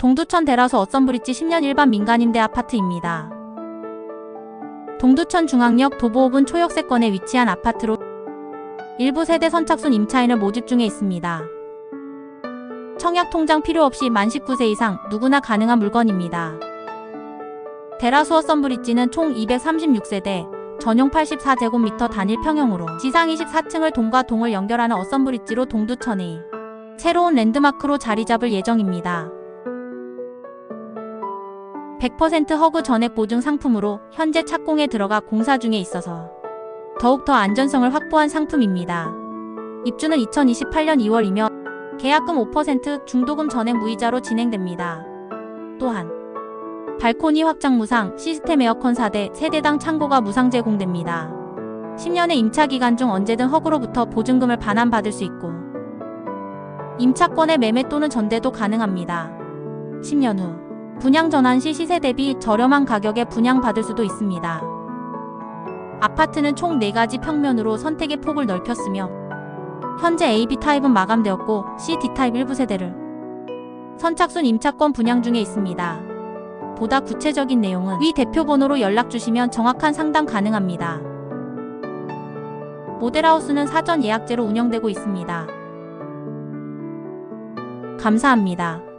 동두천 대라수 어썸브리지 10년 일반 민간임대 아파트입니다. 동두천 중앙역 도보읍은 초역세권에 위치한 아파트로 일부 세대 선착순 임차인을 모집 중에 있습니다. 청약 통장 필요 없이 만 19세 이상 누구나 가능한 물건입니다. 대라수어 썸브리지는 총 236세대, 전용 84제곱미터 단일 평형으로 지상 24층을 동과 동을 연결하는 어썸브리지로 동두천이 새로운 랜드마크로 자리 잡을 예정입니다. 100% 허그 전액 보증 상품으로 현재 착공에 들어가 공사 중에 있어서 더욱더 안전성을 확보한 상품입니다. 입주는 2028년 2월이며 계약금 5% 중도금 전액 무이자로 진행됩니다. 또한 발코니 확장 무상, 시스템 에어컨 4대, 세대당 창고가 무상 제공됩니다. 10년의 임차 기간 중 언제든 허그로부터 보증금을 반환받을 수 있고 임차권의 매매 또는 전대도 가능합니다. 10년 후 분양 전환 시 시세 대비 저렴한 가격에 분양받을 수도 있습니다. 아파트는 총 4가지 평면으로 선택의 폭을 넓혔으며 현재 AB 타입은 마감되었고 C, D 타입 일부 세대를 선착순 임차권 분양 중에 있습니다. 보다 구체적인 내용은 위 대표 번호로 연락 주시면 정확한 상담 가능합니다. 모델하우스는 사전 예약제로 운영되고 있습니다. 감사합니다.